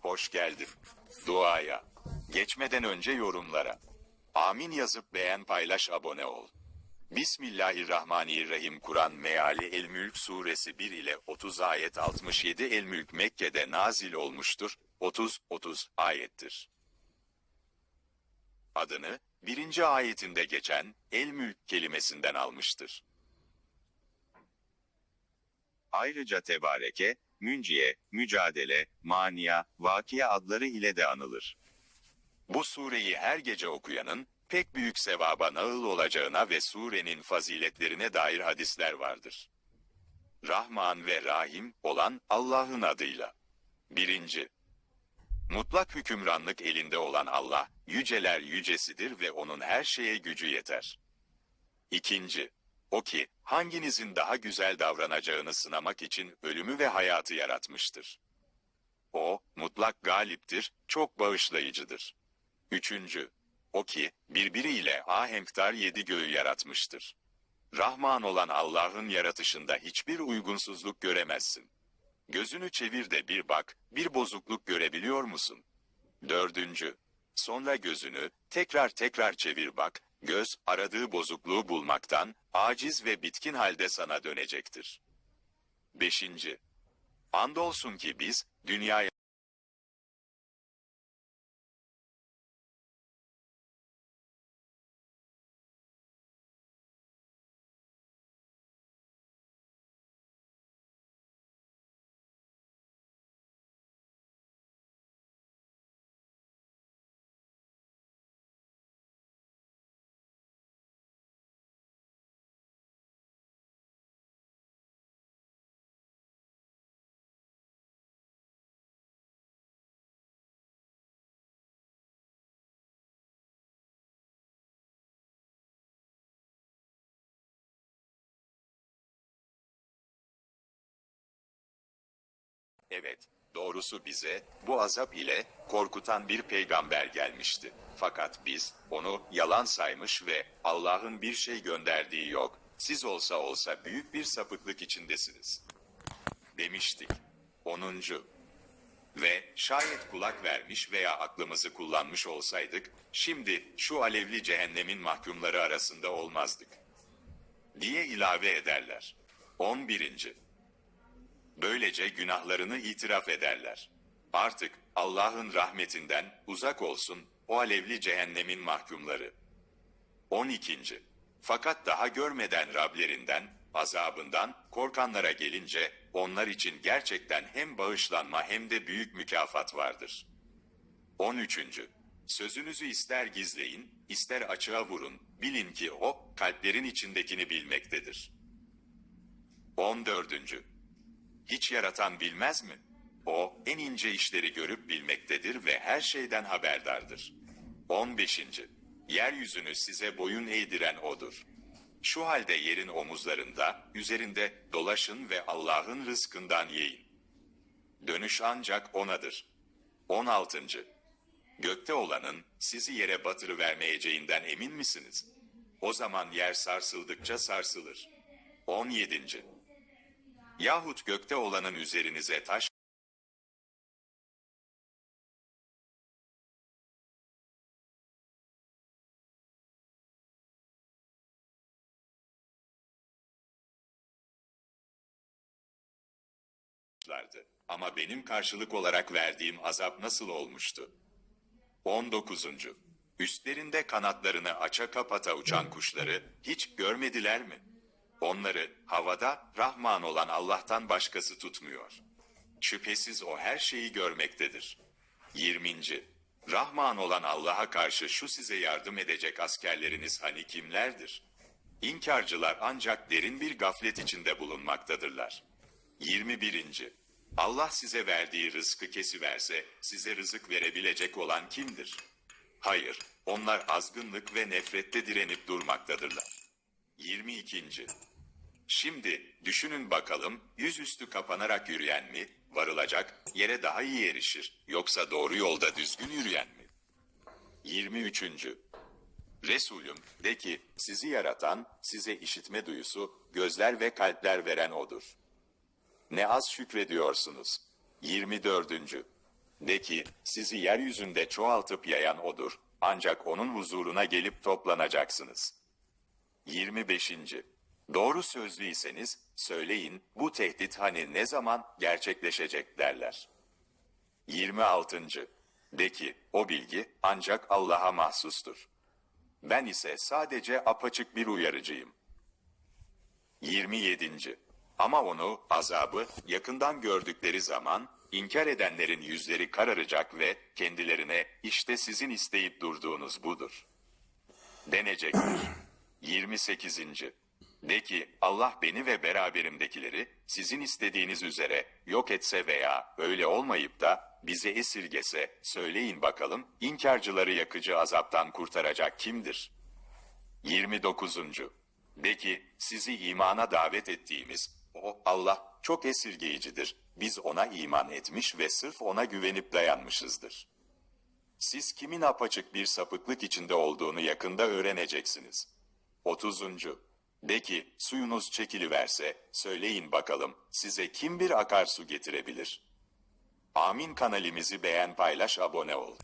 Hoş geldin. Duaya. Geçmeden önce yorumlara. Amin yazıp beğen paylaş abone ol. Bismillahirrahmanirrahim Kur'an meali El-Mülk suresi 1 ile 30 ayet 67 El-Mülk Mekke'de nazil olmuştur. 30-30 ayettir. Adını birinci ayetinde geçen El-Mülk kelimesinden almıştır. Ayrıca tebareke, münciye, mücadele, mania, vakia adları ile de anılır. Bu sureyi her gece okuyanın pek büyük sevaba naıl olacağına ve surenin faziletlerine dair hadisler vardır. Rahman ve Rahim olan Allah'ın adıyla. Birinci, Mutlak hükümranlık elinde olan Allah, yüceler yücesidir ve onun her şeye gücü yeter. İkinci, o ki, hanginizin daha güzel davranacağını sınamak için ölümü ve hayatı yaratmıştır. O, mutlak galiptir, çok bağışlayıcıdır. Üçüncü, o ki, birbiriyle ahenktar yedi göğü yaratmıştır. Rahman olan Allah'ın yaratışında hiçbir uygunsuzluk göremezsin. Gözünü çevir de bir bak, bir bozukluk görebiliyor musun? Dördüncü, sonra gözünü tekrar tekrar çevir bak, göz aradığı bozukluğu bulmaktan aciz ve bitkin halde sana dönecektir. Beşinci, andolsun ki biz dünyaya Evet, doğrusu bize bu azap ile korkutan bir peygamber gelmişti. Fakat biz onu yalan saymış ve Allah'ın bir şey gönderdiği yok. Siz olsa olsa büyük bir sapıklık içindesiniz. Demiştik. 10. Ve şayet kulak vermiş veya aklımızı kullanmış olsaydık, şimdi şu alevli cehennemin mahkumları arasında olmazdık. Diye ilave ederler. 11. Böylece günahlarını itiraf ederler. Artık Allah'ın rahmetinden uzak olsun o alevli cehennemin mahkumları. 12. Fakat daha görmeden Rablerinden, azabından korkanlara gelince onlar için gerçekten hem bağışlanma hem de büyük mükafat vardır. 13. Sözünüzü ister gizleyin, ister açığa vurun, bilin ki o kalplerin içindekini bilmektedir. 14. Hiç yaratan bilmez mi? O en ince işleri görüp bilmektedir ve her şeyden haberdardır. 15. Yeryüzünü size boyun eğdiren odur. Şu halde yerin omuzlarında, üzerinde dolaşın ve Allah'ın rızkından yiyin. Dönüş ancak O'nadır. 16. Gökte olanın sizi yere batırıvermeyeceğinden emin misiniz? O zaman yer sarsıldıkça sarsılır. 17. Yahut gökte olanın üzerinize taş. Ama benim karşılık olarak verdiğim azap nasıl olmuştu? 19. Üstlerinde kanatlarını aça kapata uçan kuşları hiç görmediler mi? Onları havada Rahman olan Allah'tan başkası tutmuyor. Şüphesiz o her şeyi görmektedir. 20. Rahman olan Allah'a karşı şu size yardım edecek askerleriniz hani kimlerdir? İnkarcılar ancak derin bir gaflet içinde bulunmaktadırlar. 21. Allah size verdiği rızkı kesiverse size rızık verebilecek olan kimdir? Hayır, onlar azgınlık ve nefrette direnip durmaktadırlar. 22. Şimdi düşünün bakalım yüzüstü kapanarak yürüyen mi, varılacak, yere daha iyi erişir, yoksa doğru yolda düzgün yürüyen mi? 23. Resulüm de ki sizi yaratan, size işitme duyusu, gözler ve kalpler veren odur. Ne az şükrediyorsunuz. 24. De ki, sizi yeryüzünde çoğaltıp yayan odur. Ancak onun huzuruna gelip toplanacaksınız. 25. Doğru sözlüyseniz söyleyin bu tehdit hani ne zaman gerçekleşecek derler. 26. De ki o bilgi ancak Allah'a mahsustur. Ben ise sadece apaçık bir uyarıcıyım. 27. Ama onu, azabı yakından gördükleri zaman inkar edenlerin yüzleri kararacak ve kendilerine işte sizin isteyip durduğunuz budur. Denecektir. 28. De ki Allah beni ve beraberimdekileri sizin istediğiniz üzere yok etse veya öyle olmayıp da bize esirgese söyleyin bakalım inkarcıları yakıcı azaptan kurtaracak kimdir? 29. De ki sizi imana davet ettiğimiz o Allah çok esirgeyicidir. Biz ona iman etmiş ve sırf ona güvenip dayanmışızdır. Siz kimin apaçık bir sapıklık içinde olduğunu yakında öğreneceksiniz. 30. De ki suyunuz çekiliverse söyleyin bakalım size kim bir akarsu getirebilir? Amin kanalimizi beğen paylaş abone ol.